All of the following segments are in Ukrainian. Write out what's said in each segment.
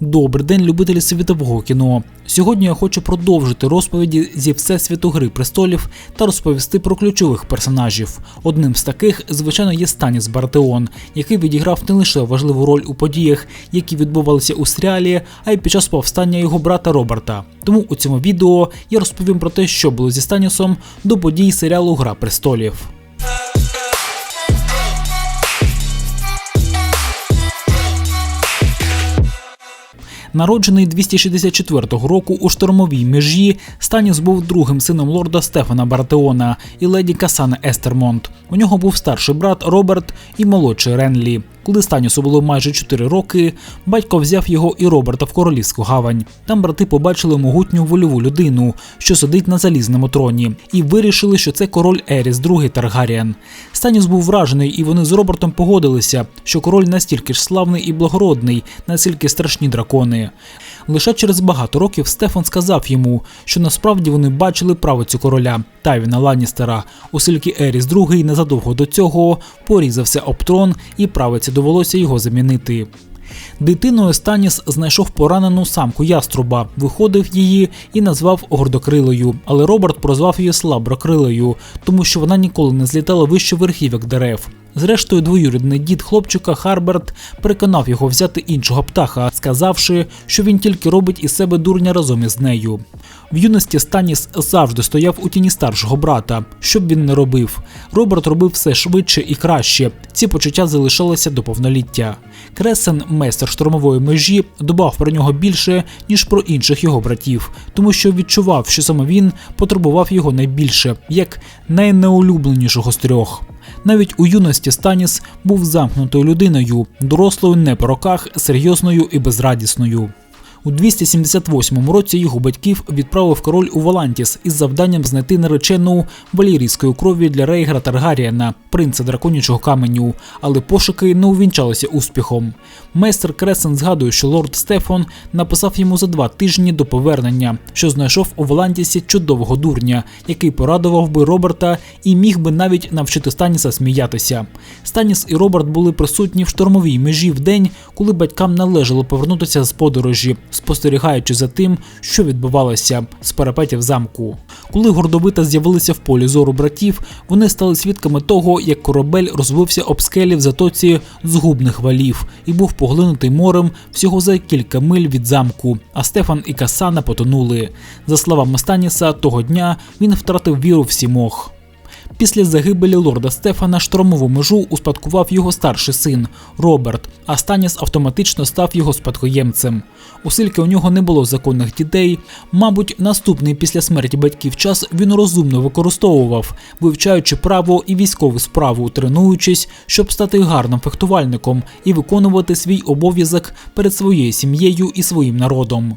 Добрий день, любителі світового кіно. Сьогодні я хочу продовжити розповіді зі всесвіту Гри престолів та розповісти про ключових персонажів. Одним з таких, звичайно, є Станіс Бартеон, який відіграв не лише важливу роль у подіях, які відбувалися у серіалі, а й під час повстання його брата Роберта. Тому у цьому відео я розповім про те, що було зі Станісом до подій серіалу Гра престолів. Народжений 264 року у штормовій межі, Станіс був другим сином лорда Стефана Бартеона і леді Касани Естермонт. У нього був старший брат Роберт і молодший Ренлі. Коли Станісу було майже 4 роки, батько взяв його і Роберта в королівську гавань. Там брати побачили могутню вольову людину, що сидить на залізному троні, і вирішили, що це король Еріс II Таргаріан. Станіс був вражений, і вони з Робертом погодилися, що король настільки ж славний і благородний, наскільки страшні дракони. Лише через багато років Стефан сказав йому, що насправді вони бачили правицю короля Тайвіна Ланністера, оскільки Еріс II незадовго до цього порізався об трон і правиці довелося його замінити. Дитиною Станіс знайшов поранену самку яструба, виходив її і назвав гордокрилою, але Роберт прозвав її слаброкрилою, тому що вона ніколи не злітала вище верхівок дерев. Зрештою, двоюрідний дід хлопчика Харберт переконав його взяти іншого птаха, сказавши, що він тільки робить із себе дурня разом із нею. В юності Станіс завжди стояв у тіні старшого брата. Що б він не робив. Роберт робив все швидше і краще. Ці почуття залишалися до повноліття. Кресен, майстер штурмової межі, дбав про нього більше, ніж про інших його братів, тому що відчував, що саме він потребував його найбільше, як найнеулюбленішого з трьох. Навіть у юності Станіс був замкнутою людиною, дорослою не по роках, серйозною і безрадісною. У 278 році його батьків відправив король у Волантіс із завданням знайти наречену валірійської крові для Рейгра Таргаріана, принца драконячого каменю, але пошуки не увінчалися успіхом. Майстер Кресен згадує, що лорд Стефан написав йому за два тижні до повернення, що знайшов у Волантісі чудового дурня, який порадував би Роберта і міг би навіть навчити Станіса сміятися. Станіс і Роберт були присутні в штормовій межі в день, коли батькам належало повернутися з подорожі спостерігаючи за тим, що відбувалося з парапетів замку. Коли гордовита з'явилися в полі зору братів, вони стали свідками того, як корабель розвився об скелі в затоці згубних валів і був поглинутий морем всього за кілька миль від замку. А Стефан і Касана потонули. За словами Станіса, того дня він втратив віру в сімох. Після загибелі лорда Стефана штормову межу успадкував його старший син Роберт, а Станіс автоматично став його спадкоємцем. Оскільки у нього не було законних дітей, мабуть, наступний після смерті батьків час він розумно використовував, вивчаючи право і військову справу, тренуючись, щоб стати гарним фехтувальником і виконувати свій обов'язок перед своєю сім'єю і своїм народом.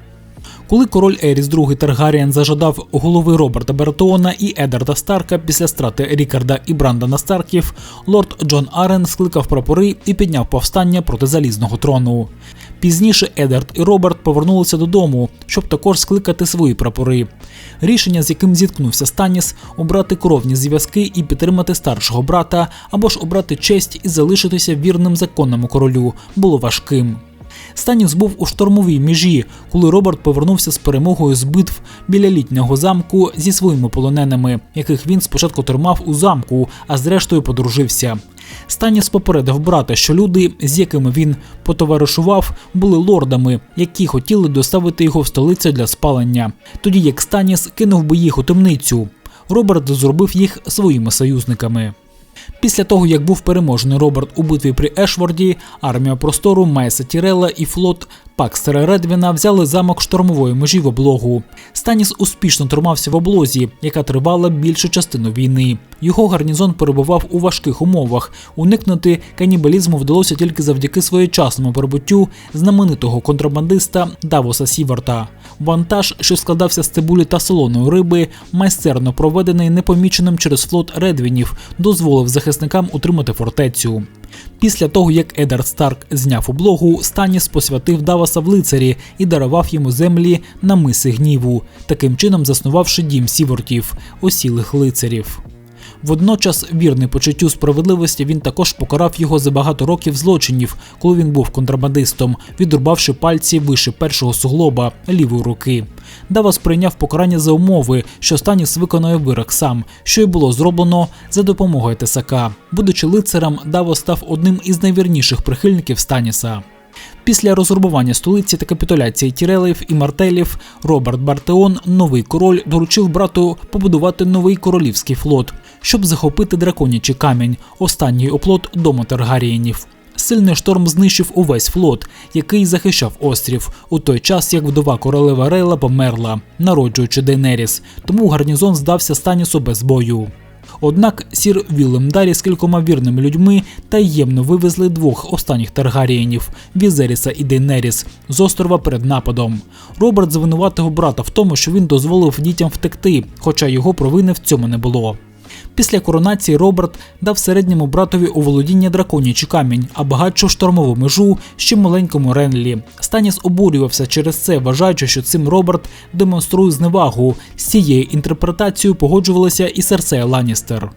Коли король Еріс II Таргаріан зажадав голови Роберта Бертона і Едарда Старка після страти Рікарда і Брандана Старків, лорд Джон Арен скликав прапори і підняв повстання проти залізного трону. Пізніше Едард і Роберт повернулися додому, щоб також скликати свої прапори. Рішення, з яким зіткнувся Станіс, обрати кровні зв'язки і підтримати старшого брата, або ж обрати честь і залишитися вірним законному королю, було важким. Станіс був у штормовій межі, коли Роберт повернувся з перемогою з битв біля літнього замку зі своїми полоненими, яких він спочатку тримав у замку, а зрештою подружився. Станіс попередив брата, що люди, з якими він потоваришував, були лордами, які хотіли доставити його в столицю для спалення. Тоді як Станіс кинув би їх у темницю. Роберт зробив їх своїми союзниками. Після того, як був переможений Роберт у битві при Ешворді, армія простору Майса Тірела і флот Пакстера Редвіна взяли замок штормової межі в облогу. Станіс успішно тримався в облозі, яка тривала більшу частину війни. Його гарнізон перебував у важких умовах. Уникнути канібалізму вдалося тільки завдяки своєчасному прибуттю знаменитого контрабандиста Давоса Сіверта. Вантаж, що складався з цибулі та солоної риби, майстерно проведений непоміченим через флот Редвінів, дозволив захисникам утримати фортецю. Після того, як Едард Старк зняв облогу, Станіс посвятив Даваса в лицарі і дарував йому землі на миси гніву, таким чином заснувавши дім сівортів, осілих лицарів. Водночас, вірний почуттю справедливості, він також покарав його за багато років злочинів, коли він був контрабандистом, відрубавши пальці вище першого суглоба лівої руки. Давас прийняв покарання за умови, що Станіс виконує вирок сам, що й було зроблено за допомогою Тесака. Будучи лицарем, Давос став одним із найвірніших прихильників Станіса. Після розграбування столиці та капітуляції Тірелів і Мартелів Роберт Бартеон, новий король, доручив брату побудувати новий королівський флот, щоб захопити драконячий камінь, останній оплот дому Таргарієнів. Сильний шторм знищив увесь флот, який захищав острів, у той час як вдова королева Рейла померла, народжуючи Дейнеріс, тому гарнізон здався Станісу без бою. Однак сір Вілем Дарі з кількома вірними людьми таємно вивезли двох останніх Таргарієнів Візеріса і Дейнеріс з острова перед нападом. Роберт звинуватив брата в тому, що він дозволив дітям втекти, хоча його провини в цьому не було. Після коронації Роберт дав середньому братові у володіння драконячий камінь, а багатшу штормову межу ще маленькому Ренлі. Станіс обурювався через це, вважаючи, що цим Роберт демонструє зневагу. З цією інтерпретацією погоджувалася і Серсея Ланністер.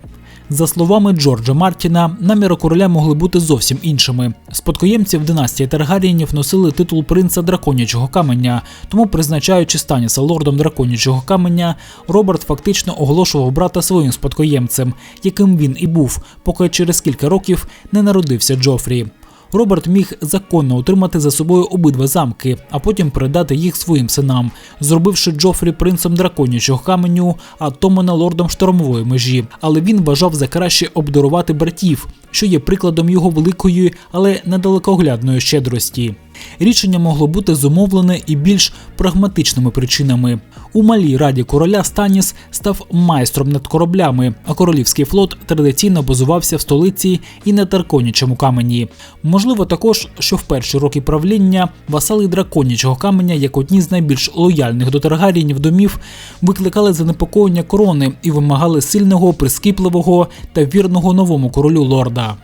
За словами Джорджа Мартіна, наміри короля могли бути зовсім іншими. Спадкоємців династії Таргарієнів носили титул принца драконячого каменя, тому, призначаючи Станіса лордом драконячого каменя, Роберт фактично оголошував брата своїм спадкоємцем, яким він і був, поки через кілька років не народився Джофрі. Роберт міг законно утримати за собою обидва замки, а потім передати їх своїм синам, зробивши Джофрі принцем драконячого каменю, а Томана лордом штормової межі. Але він вважав за краще обдарувати братів, що є прикладом його великої, але недалекоглядної щедрості. Рішення могло бути зумовлене і більш прагматичними причинами. У малій раді короля Станіс став майстром над кораблями, а королівський флот традиційно базувався в столиці і на Тарконячому камені. Можливо, також, що в перші роки правління васали драконячого каменя, як одні з найбільш лояльних до Таргаріїнів домів, викликали занепокоєння корони і вимагали сильного, прискіпливого та вірного новому королю лорда.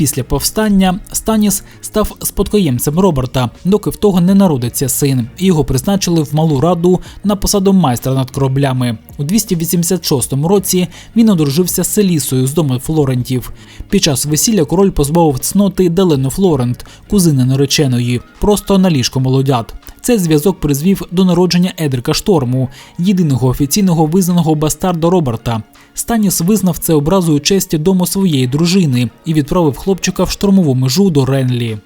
Після повстання Станіс став спадкоємцем Роберта, доки в того не народиться син, його призначили в малу раду на посаду майстра над кораблями. У 286 році він одружився з Селісою з дому Флорентів. Під час весілля король позбавив цноти Делену Флорент, кузини нареченої, просто на ліжко молодят. Цей зв'язок призвів до народження Едрика Шторму, єдиного офіційного визнаного бастарда Роберта. Станіс визнав це образою честі дому своєї дружини і відправив хлопчика в штурмову межу до Ренлі.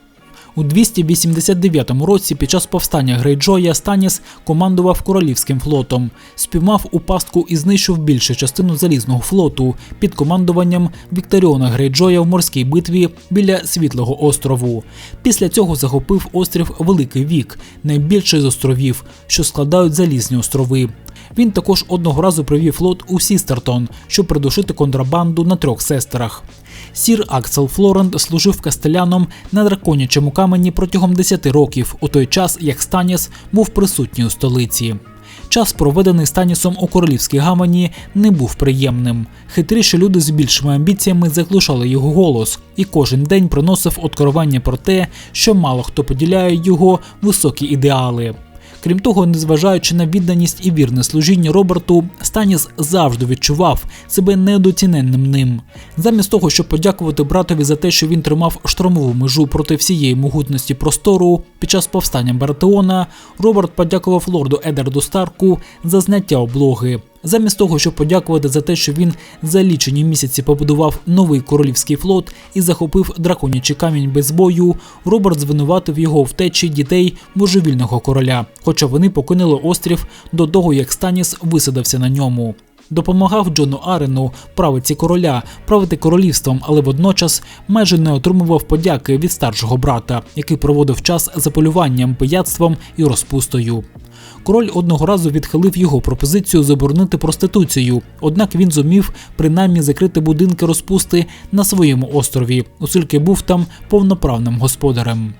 У 289 році під час повстання Грейджоя Станіс командував королівським флотом, спіймав у пастку і знищив більшу частину залізного флоту під командуванням Вікторіона Грейджоя в морській битві біля Світлого острову. Після цього захопив острів Великий Вік, найбільший з островів, що складають залізні острови. Він також одного разу привів флот у Сістертон, щоб придушити контрабанду на трьох сестерах. Сір Аксел Флорент служив кастеляном на драконячому камені протягом 10 років, у той час як Станіс був присутній у столиці. Час, проведений Станісом у королівській гамані, не був приємним. Хитріші люди з більшими амбіціями заглушали його голос, і кожен день приносив откровення про те, що мало хто поділяє його високі ідеали. Крім того, незважаючи на відданість і вірне служіння Роберту, Станіс завжди відчував себе недоціненним ним. Замість того, щоб подякувати братові за те, що він тримав штормову межу проти всієї могутності простору під час повстання Баратеона, Роберт подякував лорду Едерду Старку за зняття облоги. Замість того, щоб подякувати за те, що він за лічені місяці побудував новий королівський флот і захопив драконячий камінь без бою, Роберт звинуватив його втечі дітей божевільного короля, хоча вони покинули острів до того, як Станіс висадився на ньому. Допомагав Джону Арену, правиці короля, правити королівством, але водночас майже не отримував подяки від старшого брата, який проводив час за полюванням, пияцтвом і розпустою. Король одного разу відхилив його пропозицію заборонити проституцію, однак він зумів принаймні закрити будинки розпусти на своєму острові, оскільки був там повноправним господарем.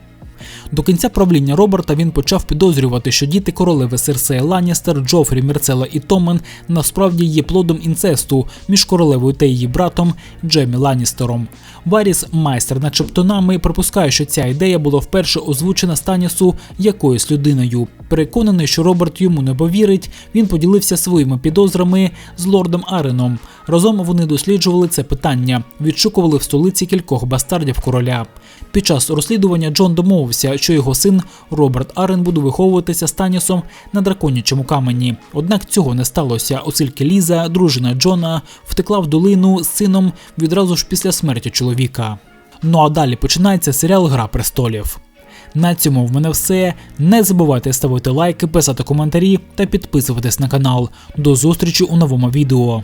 До кінця правління Роберта він почав підозрювати, що діти королеви Серсея Ланністер, Джофрі, Мерцела і Томен насправді є плодом інцесту між королевою та її братом Джемі Ланністером. Варіс, майстер над шептунами, припускає, що ця ідея була вперше озвучена Станісу якоюсь людиною. Переконаний, що Роберт йому не повірить, він поділився своїми підозрами з лордом Ареном. Разом вони досліджували це питання, відшукували в столиці кількох бастардів короля. Під час розслідування Джон домовився, що його син Роберт Арен буде виховуватися Станісом на драконячому камені. Однак цього не сталося, оскільки Ліза, дружина Джона, втекла в долину з сином відразу ж після смерті чоловіка. Ну а далі починається серіал Гра престолів. На цьому в мене все. Не забувайте ставити лайки, писати коментарі та підписуватись на канал. До зустрічі у новому відео.